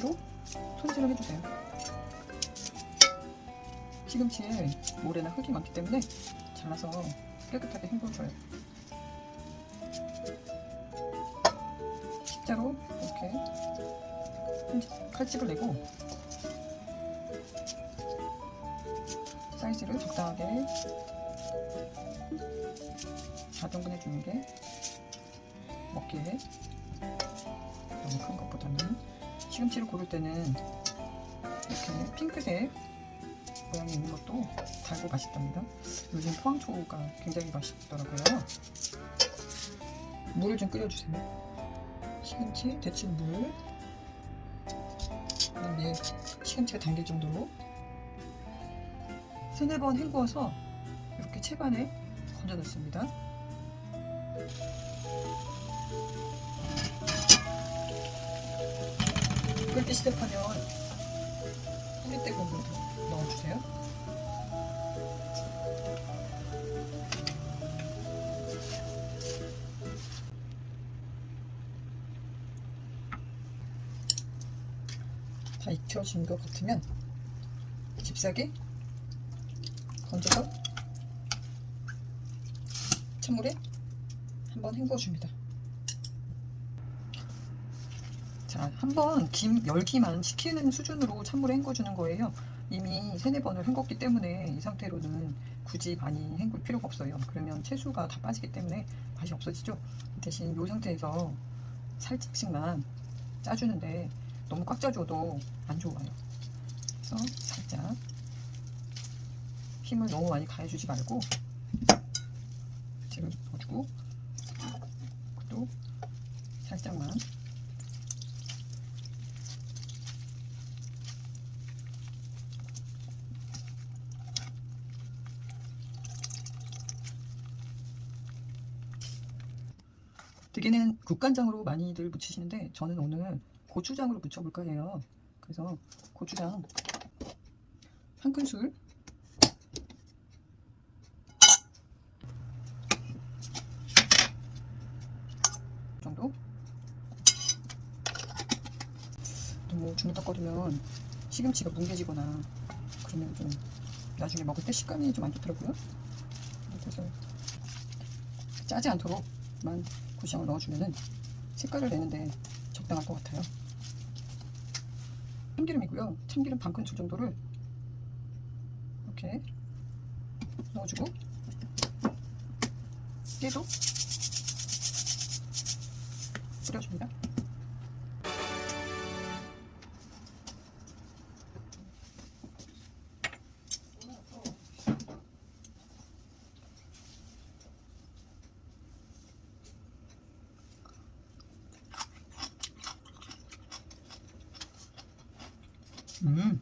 굵기로 손질을 해주세요. 시금치에 모래나 흙이 많기 때문에 잘라서 깨끗하게 헹궈줘요. 십자로 이렇게 칼집을 내고 사이즈를 적당하게 4등분 해주는 게 먹기에 너무 큰 것보다는 시금치를 고를 때는 이렇게 핑크색 모양이 있는 것도 달고 맛있답니다. 요즘 포항초가 굉장히 맛있더라고요. 물을 좀 끓여주세요. 시금치 데친 물 그다음에 시금치가 담길 정도로 세네 번 헹구어서 이렇게 채반에 건져 넣습니다. 끓기 시작하면 뿌리때 국물도 넣어주세요. 다 익혀진 것 같으면 집사기 건져서 찬물에 한번 헹궈줍니다. 자, 한번 김 열기만 식히는 수준으로 찬물에 헹궈주는 거예요. 이미 세네 번을 헹궜기 때문에 이 상태로는 굳이 많이 헹굴 필요가 없어요. 그러면 채수가 다 빠지기 때문에 맛이 없어지죠. 대신 이 상태에서 살짝씩만 짜주는데 너무 꽉 짜줘도 안 좋아요. 그래서 살짝 힘을 너무 많이 가해주지 말고 지금 넣어주고 또 살짝만 대개는 국간장으로 많이들 무치시는데 저는 오늘 고추장으로 무쳐볼까 해요. 그래서 고추장 한 큰술 정도 너무 주물럭거리면 시금치가 뭉개지거나 그러면 좀 나중에 먹을 때 식감이 좀 안 좋더라고요. 그래서 짜지 않도록만 고추장을 넣어주면은 색깔을 내는데 적당할 것 같아요. 참기름이고요. 참기름 반 큰술 정도를 이렇게 넣어주고 깨도 뿌려줍니다. 음.